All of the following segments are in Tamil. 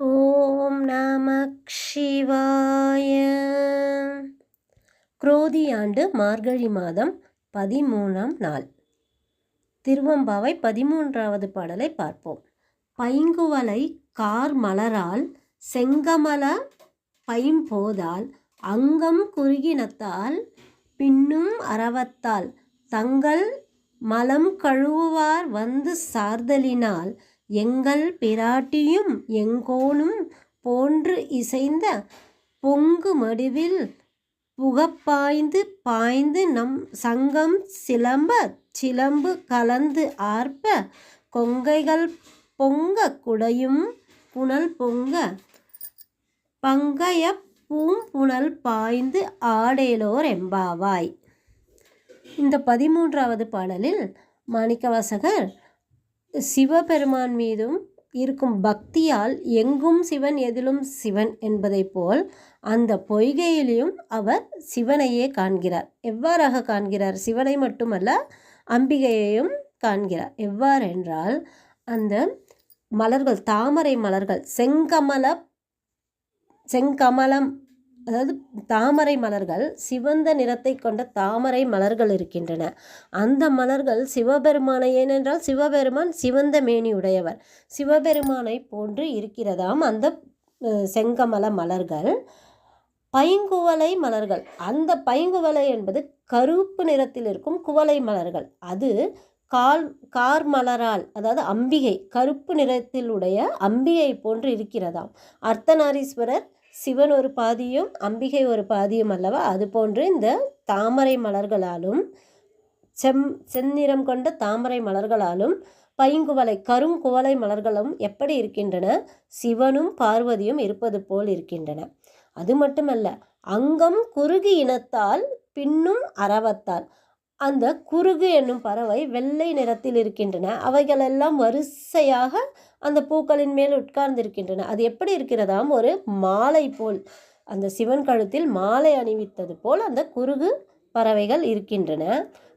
ஓம் நம சிவாய. குரோதி ஆண்டு மார்கழி மாதம் பதிமூணாம் நாள். திருவம்பாவை பதிமூன்றாவது பாடலை பார்ப்போம். பைங்குவலை கார் மலரால் செங்கமல பைம்போதால் அங்கம் குறுகினத்தால் பின்னும் அறவத்தால் தங்கள் மலம் கழுவுவார் வந்து சார்தலினால் எங்கள் பிராட்டியும் எங்கோனும் போன்று இசைந்த பொங்கு மடுவில் புகப்பாய்ந்து பாய்ந்து நம் சங்கம் சிலம்ப சிலம்பு கலந்து ஆர்ப்ப கொங்கைகள் பொங்க குடையும் புனல் பொங்க பங்கைய பூம்புணல் பாய்ந்து ஆடேலோர் எம்பாவாய். இந்த பதிமூன்றாவது பாடலில் மாணிக்கவாசகர் சிவபெருமான் மீதும் இருக்கும் பக்தியால் எங்கும் சிவன் எதிலும் சிவன் என்பதைப் போல் அந்த பொய்கையிலையும் அவர் சிவனையே காண்கிறார். எவ்வாறாக காண்கிறார்? சிவனை மட்டுமல்ல அம்பிகையையும் காண்கிறார். எவ்வாறென்றால் அந்த மலர்கள் தாமரை மலர்கள் செங்கமல செங்கமலம் அதாவது தாமரை மலர்கள் சிவந்த நிறத்தை கொண்ட தாமரை மலர்கள் இருக்கின்றன. அந்த மலர்கள் சிவபெருமானை ஏனென்றால் சிவபெருமான் சிவந்த மேனி உடையவர். சிவபெருமானை போன்று இருக்கிறதாம் அந்த செங்கமல மலர்கள். பைங்குவலை மலர்கள். அந்த பைங்குவலை என்பது கருப்பு நிறத்தில் இருக்கும் குவலை மலர்கள். அது கால் கார் மலரால் அதாவது அம்பிகை கருப்பு நிறத்தில் உடைய அம்பிகை போன்று இருக்கிறதாம். அர்த்தநாரீஸ்வரர் சிவன் ஒரு பாதியும் அம்பிகை ஒரு பாதியும் அல்லவா? அதுபோன்று இந்த தாமரை மலர்களாலும் செம் செந்நிறம் கொண்ட தாமரை மலர்களாலும் பைங்குவலை கருங்குவலை மலர்களும் எப்படி இருக்கின்றன? சிவனும் பார்வதியும் இருப்பது போல் இருக்கின்றன. அது மட்டுமல்ல அங்கம் குறுகி இனத்தால் பின்னும் அறவத்தால் அந்த குருகு என்னும் பறவை வெள்ளை நிறத்தில் இருக்கின்றன. அவைகளெல்லாம் வரிசையாக அந்த பூக்களின் மேல் உட்கார்ந்திருக்கின்றன. அது எப்படி இருக்கிறதாம்? ஒரு மாலை போல். அந்த சிவன் கழுத்தில் மாலை அணிவித்தது போல் அந்த குருகு பறவைகள் இருக்கின்றன.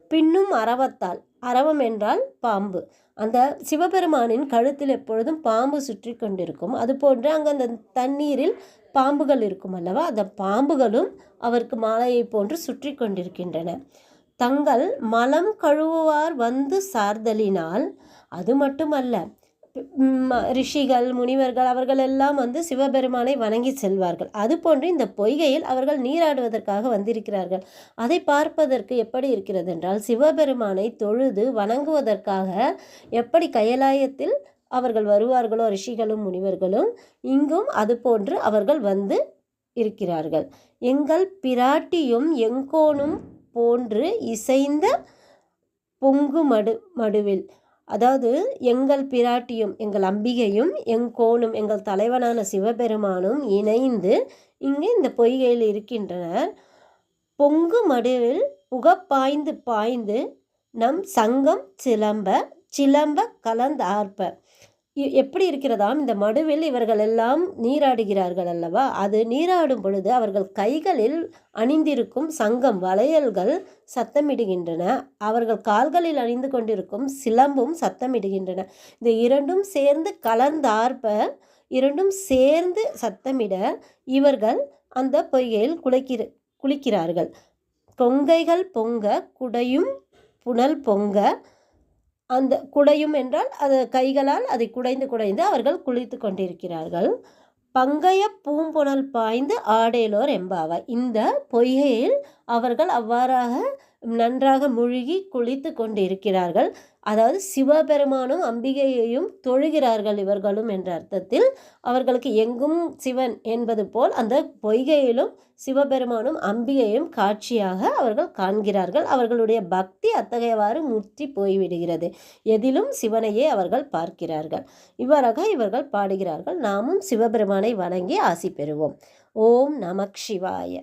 பின்னும் அரவத்தால். அரவம் என்றால் பாம்பு. அந்த சிவபெருமானின் கழுத்தில் எப்பொழுதும் பாம்பு சுற்றி கொண்டிருக்கும். அதுபோன்று அங்கே அந்த தண்ணீரில் பாம்புகள் இருக்கும் அல்லவா? அந்த பாம்புகளும் அவருக்கு மாலையை போன்று சுற்றி கொண்டிருக்கின்றன. தங்கள் மலம் கழுவுவார் வந்து சார்தலினால் அது மட்டுமல்ல ரிஷிகள் முனிவர்கள் அவர்கள் எல்லாம் வந்து சிவபெருமானை வணங்கி செல்வார்கள். அதுபோன்று இந்த பொய்கையில் அவர்கள் நீராடுவதற்காக வந்திருக்கிறார்கள். அதை பார்ப்பதற்கு எப்படி இருக்கிறது என்றால் சிவபெருமானை தொழுது வணங்குவதற்காக எப்படி கையலாயத்தில் அவர்கள் வருவார்களோ ரிஷிகளும் முனிவர்களும் இங்கும் அதுபோன்று அவர்கள் வந்து இருக்கிறார்கள். எங்கள் பிராட்டியும் எங்கோனும் போன்று இசைந்த பொங்கு மடு மடுவில். அதாவது எங்கள் பிராட்டியும் எங்கள் அம்பிகையும் எங்கோனும் எங்கள் தலைவனான சிவபெருமானும் இணைந்து இங்கே இந்த பொய்கையில் இருக்கின்றனர். பொங்கு மடுவில் புகப்பாய்ந்து பாய்ந்து நம் சங்கம் சிலம்ப சிலம்ப கலந்தார்ப்ப. எப்படி இருக்கிறதாம்? இந்த மடுவில் இவர்கள் எல்லாம் நீராடுகிறார்கள் அல்லவா? அது நீராடும் பொழுது அவர்கள் கைகளில் அணிந்திருக்கும் சங்கம் வளையல்கள் சத்தமிடுகின்றன. அவர்கள் கால்களில் அணிந்து கொண்டிருக்கும் சிலம்பும் சத்தமிடுகின்றன. இந்த இரண்டும் சேர்ந்து கலந்தார்ப்ப இரண்டும் சேர்ந்து சத்தமிட இவர்கள் அந்த பொய்கையில் குளிக்கிற குளிக்கிறார்கள். கொங்கைகள் பொங்க குடையும் புனல் பொங்க அந்த குடையும் என்றால் அது கைகளால் அதை குடைந்து குடைந்து அவர்கள் குளித்து கொண்டிருக்கிறார்கள். பங்கைய பூம்புணல் பாய்ந்து ஆடேலோர் எம்பாவாய் இந்த பொய்கையில் அவர்கள் அவ்வாறாக நன்றாக முழுகி குளித்து கொண்டிருக்கிறார்கள். அதாவது சிவபெருமானும் அம்பிகையையும் தொழுகிறார்கள் இவர்களும் என்ற அர்த்தத்தில் அவர்களுக்கு எங்கும் சிவன் என்பது போல் அந்த பொய்கையிலும் சிவபெருமானும் அம்பிகையும் காட்சியாக அவர்கள் காண்கிறார்கள். அவர்களுடைய பக்தி அத்தகையவாறு முற்றி போய்விடுகிறது. எதிலும் சிவனையே அவர்கள் பார்க்கிறார்கள். இவ்வாறாக இவர்கள் பாடுகிறார்கள். நாமும் சிவபெருமானை வணங்கி ஆசி பெறுவோம். ஓம் நமக் சிவாய.